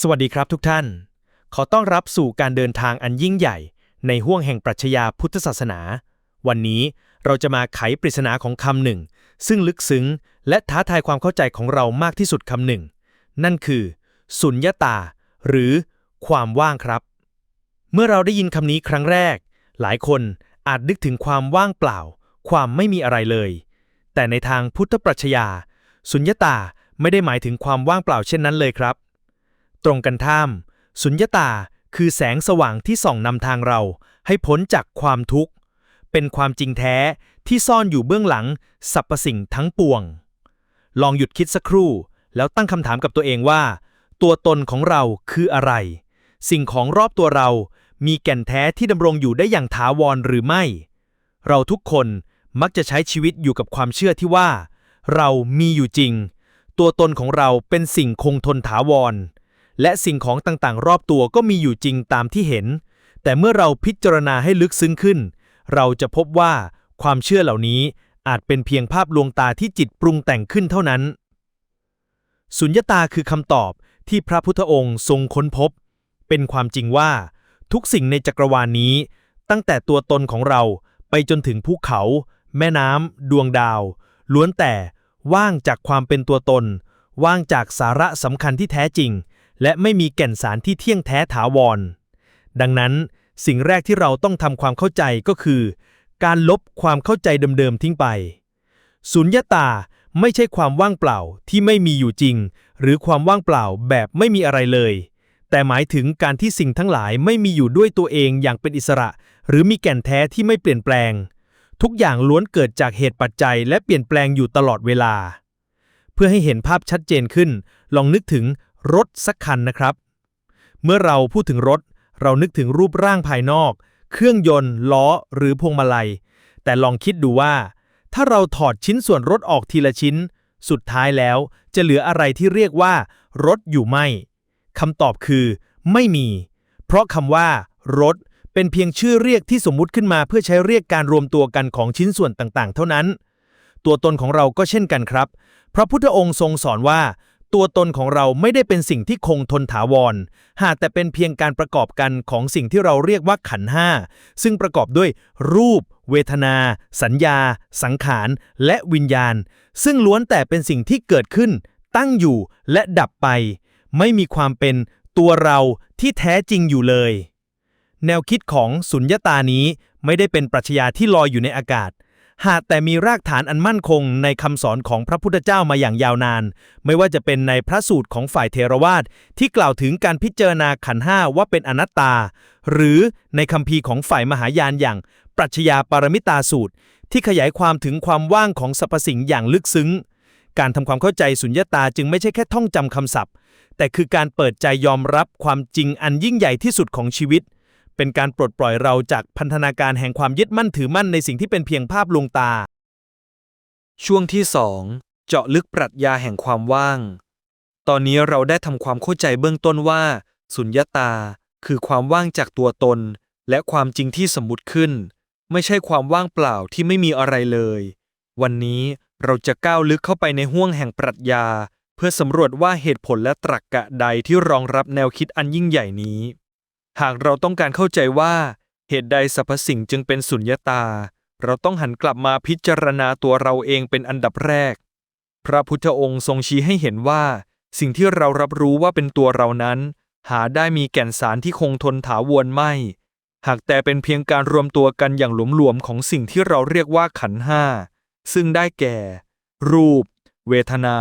สวัสดีครับทุกท่าน ขอต้อนรับสู่การเดินทางอันยิ่งใหญ่ ในห้วงแห่งปรัชญาพุทธศาสนา วันนี้เราจะมาไขปริศนาของคำหนึ่ง ซึ่งลึกซึ้ง และท้าทายความเข้าใจของเรามากที่สุดคำหนึ่ง นั่นคือ สุญญตา หรือ ความว่างครับ เมื่อเราได้ยินคำนี้ครั้งแรก หลายคนอาจนึกถึงความว่างเปล่า ความไม่มีอะไรเลย แต่ในทางพุทธปรัชญา สุญญตาไม่ได้หมายถึงความว่างเปล่าเช่นนั้นเลยครับ ตรงกันข้าม สุญญตาคือแสงสว่างที่ส่องนำทางเรา ให้พ้นจากความทุกข์ เป็นความจริงแท้ที่ซ่อนอยู่เบื้องหลังสรรพสิ่งทั้งปวง ลองหยุดคิดสักครู่ แล้วตั้งคำถามกับตัวเองว่า ตัวตนของเราคืออะไร สิ่งของรอบตัวเรามีแก่นแท้ที่ดำรงอยู่ได้อย่างถาวรหรือไม่ เราทุกคนมักจะใช้ชีวิตอยู่กับความเชื่อที่ว่า เรามีอยู่จริง ตัวตนของเราเป็นสิ่งคงทนถาวร และสิ่งของต่างๆ รอบตัวก็มีอยู่จริงตามที่เห็น แต่เมื่อเราพิจารณาให้ลึกซึ้งขึ้น เราจะพบว่าความเชื่อเหล่านี้อาจเป็นเพียงภาพลวงตาที่จิตปรุงแต่งขึ้นเท่านั้น สุญญตาคือคำตอบที่พระพุทธองค์ทรงค้นพบ เป็นความจริงว่า ทุกสิ่งในจักรวาลนี้ ตั้งแต่ตัวตนของเราไปจนถึงภูเขา แม่น้ำดวงดาว ล้วนแต่ว่างจากความเป็นตัวตน ว่างจากสาระสำคัญที่แท้จริง และไม่มีแก่นสารที่เที่ยงแท้ถาวร ดังนั้นสิ่งแรกที่เราต้องทำความเข้าใจก็คือ การลบความเข้าใจเดิมๆทิ้งไป สุญญตาไม่ใช่ความว่างเปล่าที่ไม่มีอยู่จริง หรือความว่างเปล่าแบบไม่มีอะไรเลย แต่หมายถึงการที่สิ่งทั้งหลายไม่มีอยู่ด้วยตัวเองอย่างเป็นอิสระ หรือมีแก่นแท้ที่ไม่เปลี่ยนแปลง ทุกอย่างล้วนเกิดจากเหตุปัจจัย และเปลี่ยนแปลงอยู่ตลอดเวลา เพื่อให้เห็นภาพชัดเจนขึ้น ลองนึกถึง รถสักคันนะครับ เมื่อเราพูดถึงรถ เรานึกถึงรูปร่างภายนอก เครื่องยนต์ ล้อ หรือพวงมาลัย แต่ลองคิดดูว่า ถ้าเราถอดชิ้นส่วนรถออกทีละชิ้น สุดท้ายแล้วจะเหลืออะไรที่เรียกว่า รถอยู่ไหมคำตอบคือ ไม่มี เพราะคำว่า รถ เป็นเพียงชื่อเรียกที่สมมุติขึ้นมาเพื่อใช้เรียกการรวมตัวกันของชิ้นส่วนต่างๆ เท่านั้น ตัวตนของเราก็เช่นกันครับ พระพุทธองค์ทรงสอนว่า ตัวตนของเราไม่ได้เป็นสิ่งที่คงทนถาวร หากแต่เป็นเพียงการประกอบกันของสิ่งที่เราเรียกว่าขันห้า ซึ่งประกอบด้วยรูป เวทนา สัญญา สังขาร และวิญญาณ ซึ่งล้วนแต่เป็นสิ่งที่เกิดขึ้น ตั้งอยู่และดับไป ไม่มีความเป็นตัวเราที่แท้จริงอยู่เลย แนวคิดของสุญญตานี้ไม่ได้เป็นปรัชญาที่ลอยอยู่ในอากาศ หากแต่มีรากฐานอันมั่นคงในคำสอนของพระพุทธเจ้ามาอย่างยาวนาน ไม่ว่าจะเป็นในพระสูตรของฝ่ายเทรวาทที่กล่าวถึงการพิจารณาขันห้าว่าเป็นอนัตตา หรือในคัมภีของฝ่ายมหายานอย่าง ปรัชญาปารมิตาสูตร ที่ขยายความถึงความว่างของสรรพสิ่งอย่างลึกซึ้ง การทำความเข้าใจสุญญตาจึงไม่ใช่แค่ท่องจำคำศัพท์ แต่คือการเปิดใจยอมรับความจริงอันยิ่งใหญ่ที่สุดของชีวิต เป็นการปลดปล่อยเราจากพันธนาการแห่งความยึดมั่นถือมั่นในสิ่งที่เป็นเพียงภาพลวงตา ช่วงที่2เจาะลึกปรัชญาแห่งความว่าง ตอนนี้เราได้ทำความเข้าใจเบื้องต้นว่า สุญญตา คือความว่างจากตัวตน และความจริงที่สมมุติขึ้น ไม่ใช่ความว่างเปล่าที่ไม่มีอะไรเลย วันนี้เราจะก้าวลึกเข้าไปในห้วงแห่งปรัชญา เพื่อสำรวจว่าเหตุผลและตรรกกะใดที่รองรับแนวคิดอันยิ่งใหญ่นี้ หากเราต้องการเข้าใจว่าเหตุใดสรรพสิ่งจึงเป็นสุญญตา เราต้องหันกลับมาพิจารณาตัวเราเองเป็นอันดับแรก พระพุทธองค์ทรงชี้ให้เห็นว่า สิ่งที่เรารับรู้ว่าเป็นตัวเรานั้น หาได้มีแก่นสารที่คงทนถาวรไม่ หากแต่เป็นเพียงการรวมตัวกันอย่างหลวมๆของสิ่งที่เราเรียกว่าขันห้า ซึ่งได้แก่ รูป เวทนา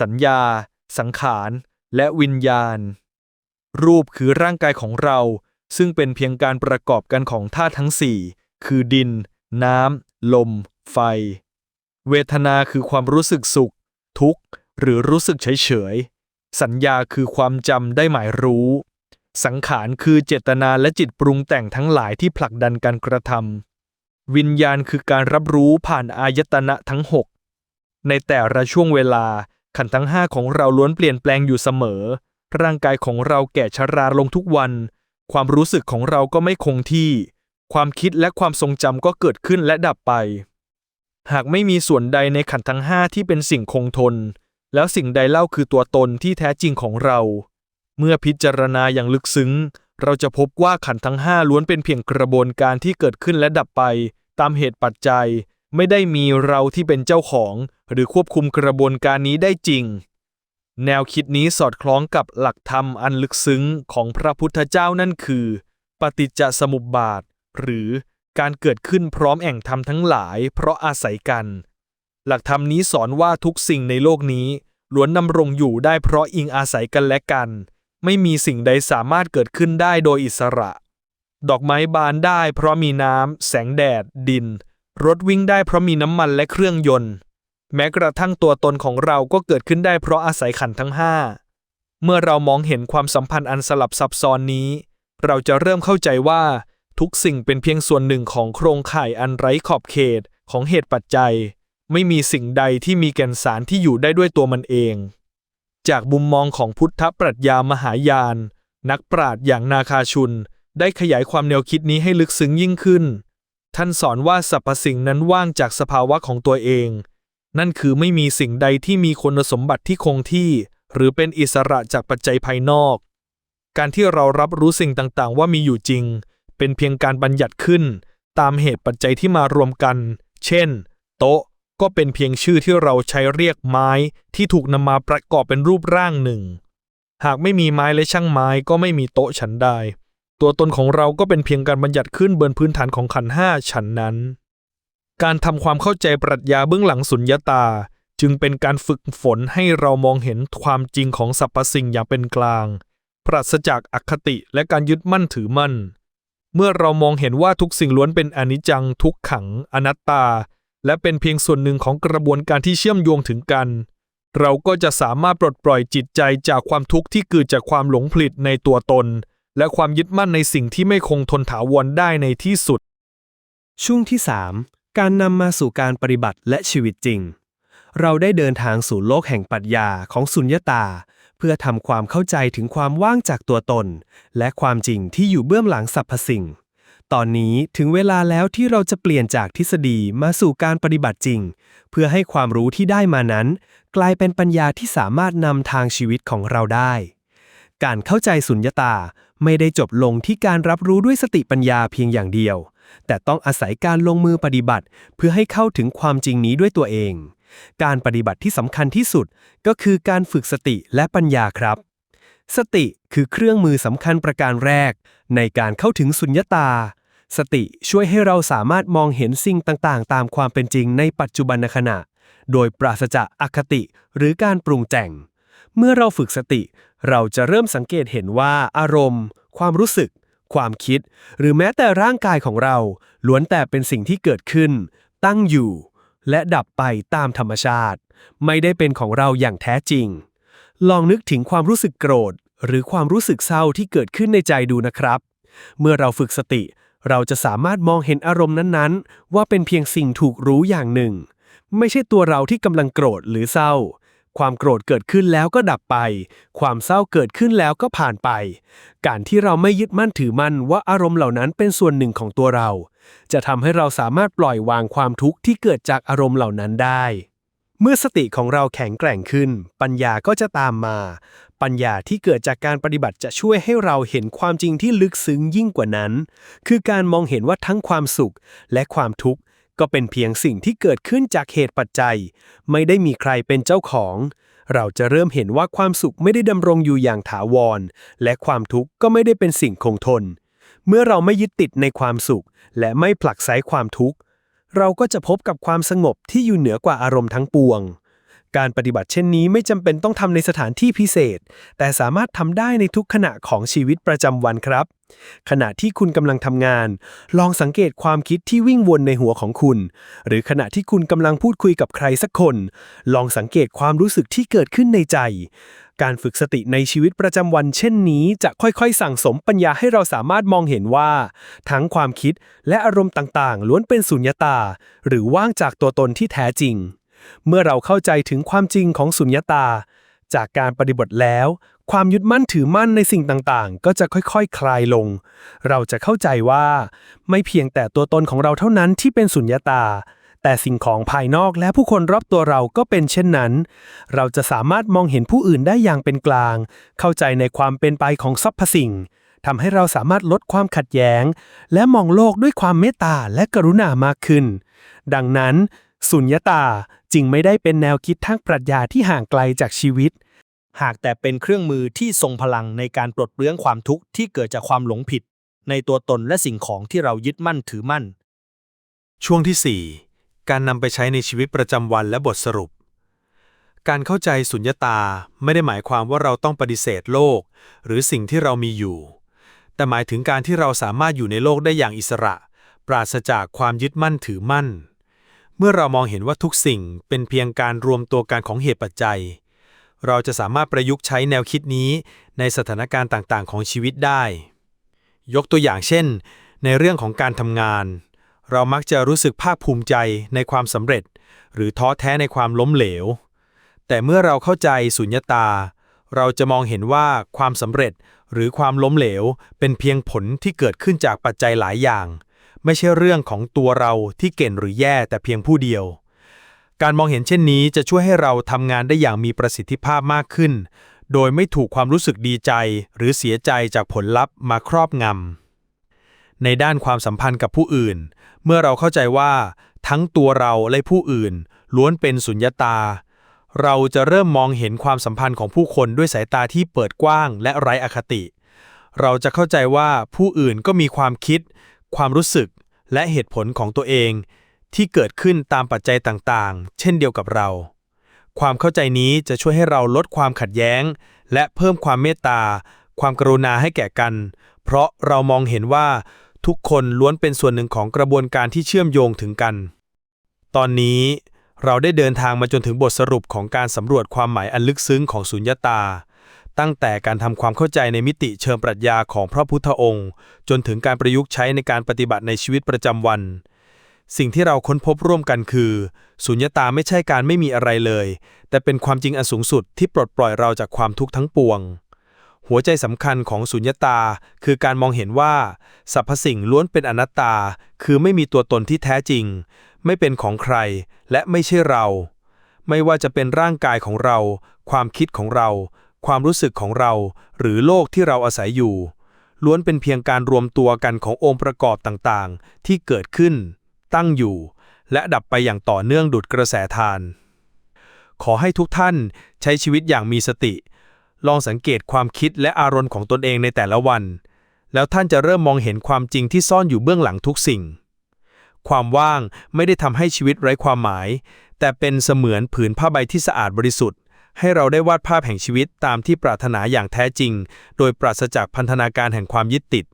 สัญญา สังขาร และวิญญาณ รูปคือร่างกายของเรา ซึ่งเป็นเพียงการประกอบกันของธาตุทั้งสี่คือดิน น้ำ ลม ไฟ เวทนาคือความรู้สึกสุข ทุกข์ หรือรู้สึกเฉยๆสัญญาคือความจำได้หมายรู้ สังขารคือเจตนาและจิตปรุงแต่งทั้งหลายที่ผลักดันการกระทำวิญญาณคือการรับรู้ผ่านอายตนะทั้งหกในแต่ละช่วงเวลาขันทั้งห้าของเราล้วนเปลี่ยนแปลงอยู่เสมอ ร่างกายของเราแก่ชราลงทุกวัน ความรู้สึกของเราก็ไม่คงที่ ความคิดและความทรงจำก็เกิดขึ้นและดับไป หากไม่มีส่วนใดในขันธ์ทั้งห้าที่เป็นสิ่งคงทน แล้วสิ่งใดเล่าคือตัวตนที่แท้จริงของเรา เมื่อพิจารณาอย่างลึกซึ้ง เราจะพบว่าขันธ์ทั้งห้าล้วนเป็นเพียงกระบวนการที่เกิดขึ้นและดับไป ตามเหตุปัจจัย ไม่ได้มีเราที่เป็นเจ้าของ หรือควบคุมกระบวนการนี้ได้จริง แนวคิดนี้สอดคล้องกับหลักธรรมอันลึกซึ้งของพระพุทธเจ้านั่นคือ ปฏิจจสมุปบาท หรือการเกิดขึ้นพร้อมแห่งธรรมทั้งหลายเพราะอาศัยกัน หลักธรรมนี้สอนว่าทุกสิ่งในโลกนี้ล้วนดำรงอยู่ได้เพราะอิงอาศัยกันและกัน ไม่มีสิ่งใดสามารถเกิดขึ้นได้โดยอิสระ ดอกไม้บานได้เพราะมีน้ำแสงแดด ดิน รถวิ่งได้เพราะมีน้ำมันและเครื่องยนต์ แม้กระทั่งตัวตนของเราก็เกิดขึ้นได้เพราะอาศัยขันธ์ทั้งห้าเมื่อเรามองเห็นความสัมพันธ์อันสลับซับซ้อนนี้ เราจะเริ่มเข้าใจว่า ทุกสิ่งเป็นเพียงส่วนหนึ่งของโครงข่ายอันไร้ขอบเขตของเหตุปัจจัย ไม่มีสิ่งใดที่มีแก่นสารที่อยู่ได้ด้วยตัวมันเอง จากมุมมองของพุทธปรัชญามหายาน นักปราชญ์อย่างนาคาชุน ได้ขยายความแนวคิดนี้ให้ลึกซึ้งยิ่งขึ้น ท่านสอนว่าสรรพสิ่งนั้นว่างจากสภาวะของตัวเอง นั่นคือไม่มีสิ่งใดที่มีคุณสมบัติที่คงที่ หรือเป็นอิสระจากปัจจัยภายนอก การที่เรารับรู้สิ่งต่างๆ ว่ามีอยู่จริง เป็นเพียงการบัญญัติขึ้น ตามเหตุปัจจัยที่มารวมกัน เช่น โต๊ะก็เป็นเพียงชื่อที่เราใช้เรียกไม้ที่ถูกนำมาประกอบเป็นรูปร่างหนึ่ง หากไม่มีไม้และช่างไม้ก็ไม่มีโต๊ะฉันใดตัวตนของเราก็เป็นเพียงการบัญญัติขึ้นบนพื้นฐานของขันห้าฉันนั้น การทำความเข้าใจปรัชญาเบื้องหลังสุญญตา จึงเป็นการฝึกฝนให้เรามองเห็นความจริงของสรรพสิ่งอย่างเป็นกลาง ปราศจากอคติและการยึดมั่นถือมั่น เมื่อเรามองเห็นว่าทุกสิ่งล้วนเป็นอนิจจัง ทุกขัง อนัตตา และเป็นเพียงส่วนหนึ่งของกระบวนการที่เชื่อมโยงถึงกัน เราก็จะสามารถปลดปล่อยจิตใจจากความทุกข์ที่เกิดจากความหลงผลิตในตัวตน และความยึดมั่นในสิ่งที่ไม่คงทนถาวรได้ในที่สุด ช่วงที่3 การนำมาสู่การปฏิบัติและชีวิตจริง เราได้เดินทางสู่โลกแห่งปรัชญาของสุญญตา เพื่อทำความเข้าใจถึงความว่างจากตัวตน และความจริงที่อยู่เบื้องหลังสรรพสิ่ง ตอนนี้ถึงเวลาแล้วที่เราจะเปลี่ยนจากทฤษฎีมาสู่การปฏิบัติจริง เพื่อให้ความรู้ที่ได้มานั้น กลายเป็นปัญญาที่สามารถนำทางชีวิตของเราได้ การเข้าใจสุญญตาไม่ได้จบลงที่การรับรู้ด้วยสติปัญญาเพียงอย่างเดียว แต่ต้องอาศัยการลงมือปฏิบัติ เพื่อให้เข้าถึงความจริงนี้ด้วยตัวเอง การปฏิบัติที่สำคัญที่สุดก็คือการฝึกสติและปัญญาครับ สติคือเครื่องมือสำคัญประการแรก ในการเข้าถึงสุญญตา สติช่วยให้เราสามารถมองเห็นสิ่งต่างๆ ตามความเป็นจริงในปัจจุบันขณะ โดยปราศจากอคติหรือการปรุงแต่ง เมื่อเราฝึกสติ เราจะเริ่มสังเกตเห็นว่าอารมณ์ ความรู้สึก ความคิด หรือแม้แต่ร่างกายของเราล้วนแต่เป็นสิ่งที่เกิดขึ้น ตั้งอยู่ และดับไปตามธรรมชาติ ไม่ได้เป็นของเราอย่างแท้จริง ลองนึกถึงความรู้สึกโกรธ หรือความรู้สึกเศร้าที่เกิดขึ้นในใจดูนะครับ เมื่อเราฝึกสติ เราจะสามารถมองเห็นอารมณ์นั้นๆ ว่าเป็นเพียงสิ่งถูกรู้อย่างหนึ่ง ไม่ใช่ตัวเราที่กำลังโกรธหรือเศร้า ความโกรธเกิดขึ้นแล้วก็ดับไป ความเศร้าเกิดขึ้นแล้วก็ผ่านไป การที่เราไม่ยึดมั่นถือมั่นว่าอารมณ์เหล่านั้นเป็นส่วนหนึ่งของตัวเรา จะทำให้เราสามารถปล่อยวางความทุกข์ที่เกิดจากอารมณ์เหล่านั้นได้ เมื่อสติของเราแข็งแกร่งขึ้น ปัญญาก็จะตามมา ปัญญาที่เกิดจากการปฏิบัติจะช่วยให้เราเห็นความจริงที่ลึกซึ้งยิ่งกว่านั้น คือการมองเห็นว่าทั้งความสุขและความทุกข์ ก็เป็นเพียงสิ่งที่เกิดขึ้นจากเหตุปัจจัย ไม่ได้มีใครเป็นเจ้าของ เราจะเริ่มเห็นว่าความสุขไม่ได้ดำรงอยู่อย่างถาวร และความทุกข์ก็ไม่ได้เป็นสิ่งคงทน เมื่อเราไม่ยึดติดในความสุข และไม่ผลักไสความทุกข์ เราก็จะพบกับความสงบที่อยู่เหนือกว่าอารมณ์ทั้งปวง การปฏิบัติเช่นนี้ไม่จำเป็นต้องทำในสถานที่พิเศษ แต่สามารถทำได้ในทุกขณะของชีวิตประจำวันครับ ขณะที่คุณกำลังทำงาน ลองสังเกตความคิดที่วิ่งวนในหัวของคุณ หรือขณะที่คุณกำลังพูดคุยกับใครสักคน ลองสังเกตความรู้สึกที่เกิดขึ้นในใจ การฝึกสติในชีวิตประจำวันเช่นนี้ จะค่อยๆ สั่งสมปัญญาให้เราสามารถมองเห็นว่า ทั้งความคิดและอารมณ์ต่างๆ ล้วนเป็นสุญญตา หรือว่างจากตัวตนที่แท้จริง เมื่อเราเข้าใจถึงความจริงของสุญญตา จากการปฏิบัติแล้ว ความยึดมั่นถือมั่นในสิ่งต่างๆ ก็จะค่อยๆคคลายลง เราจะเข้าใจว่า ไม่เพียงแต่ตัวตนของเราเท่านั้นที่เป็นสุญญตาแต่แต่สิ่งของภายนอกและผู้คนรอบตัวเราก็เป็นเช่นนั้น เราจะสามารถมองเห็นผู้อื่นได้อย่างเป็นกลาง เข้าใจในความเป็นไปของสรรพสิ่งทำให้เราสามารถลดความขัดแย้ง และมองโลกด้วยความเมตตาและกรุณามากขึ้น ดังนั้น สุญญตาจึงไม่ได้เป็นแนวคิดทางปรัชญาที่ห่างไกลจากชีวิต หากแต่เป็นเครื่องมือที่ทรงพลังในการปลดเปลื้องความทุกข์ที่เกิดจากความหลงผิด ในตัวตนและสิ่งของที่เรายึดมั่นถือมั่น ช่วงที่ 4 การนำไปใช้ในชีวิตประจำวันและบทสรุป การเข้าใจสุญญตาไม่ได้หมายความว่าเราต้องปฏิเสธโลก หรือสิ่งที่เรามีอยู่ แต่หมายถึงการที่เราสามารถอยู่ในโลกได้อย่างอิสระ ปราศจากความยึดมั่นถือมั่น เมื่อเรามองเห็นว่าทุกสิ่งเป็นเพียงการรวมตัวกันของเหตุปัจจัย เราจะสามารถประยุกต์ใช้แนวคิดนี้ในสถานการณ์ต่างๆ ของชีวิตได้ ยกตัวอย่างเช่น ในเรื่องของการทำงาน เรามักจะรู้สึกภาคภูมิใจในความสำเร็จ หรือท้อแท้ในความล้มเหลว แต่เมื่อเราเข้าใจสุญญตา เราจะมองเห็นว่าความสำเร็จหรือความล้มเหลวเป็นเพียงผลที่เกิดขึ้นจากปัจจัยหลายอย่าง ไม่ใช่เรื่องของตัวเราที่เก่งหรือแย่แต่เพียงผู้เดียว การมองเห็นเช่นนี้จะช่วยให้เราทำงานได้อย่างมีประสิทธิภาพมากขึ้น โดยไม่ถูกความรู้สึกดีใจหรือเสียใจจากผลลัพธ์มาครอบงำ ในด้านความสัมพันธ์กับผู้อื่น เมื่อเราเข้าใจว่า ทั้งตัวเราและผู้อื่น ล้วนเป็นสุญญตา เราจะเริ่มมองเห็นความสัมพันธ์ของผู้คนด้วยสายตาที่เปิดกว้างและไร้อคติ เราจะเข้าใจว่าผู้อื่นก็มีความคิด ความรู้สึกและเหตุผลของตัวเองที่เกิดขึ้นตามปัจจัยต่างๆ เช่นเดียวกับเรา ความเข้าใจนี้จะช่วยให้เราลดความขัดแย้ง และเพิ่มความเมตตา ความกรุณาให้แก่กัน เพราะเรามองเห็นว่าทุกคนล้วนเป็นส่วนหนึ่งของกระบวนการที่เชื่อมโยงถึงกัน ตอนนี้เราได้เดินทางมาจนถึงบทสรุปของการสำรวจความหมายอันลึกซึ้งของสุญญตา ตั้งแต่การทำความเข้าใจในมิติเชิงปรัชญาของพระพุทธองค์ จนถึงการประยุกต์ใช้ในการปฏิบัติในชีวิตประจำวัน สิ่งที่เราค้นพบร่วมกันคือ สุญญตาไม่ใช่การไม่มีอะไรเลย แต่เป็นความจริงอันสูงสุดที่ปลดปล่อยเราจากความทุกข์ทั้งปวง หัวใจสำคัญของสุญญตาคือการมองเห็นว่าสรรพสิ่งล้วนเป็นอนัตตา คือไม่มีตัวตนที่แท้จริง ไม่เป็นของใคร และไม่ใช่เรา ไม่ว่าจะเป็นร่างกายของเรา ความคิดของเรา ความรู้สึกของเรา หรือโลกที่เราอาศัยอยู่ ล้วนเป็นเพียงการรวมตัวกันขององค์ประกอบต่างๆ ที่เกิดขึ้น ตั้งอยู่ และดับไปอย่างต่อเนื่องดุดกระแสทาน ขอให้ทุกท่านใช้ชีวิตอย่างมีสติ ลองสังเกตความคิดและอารมณ์ของตนเองในแต่ละวัน แล้วท่านจะเริ่มมองเห็นความจริงที่ซ่อนอยู่เบื้องหลังทุกสิ่ง ความว่างไม่ได้ทำให้ชีวิตไร้ความหมาย แต่เป็นเสมือนผืนผ้าใบที่สะอาดบริสุทธิ์ ให้เราได้วาดภาพแห่งชีวิตตามที่ปรารถนาอย่างแท้จริง โดยปราศจากพันธนาการแห่งความยึดติด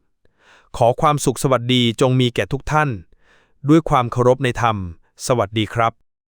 ขอความสุขสวัสดีจงมีแก่ทุกท่าน ด้วยความเคารพในธรรม สวัสดีครับ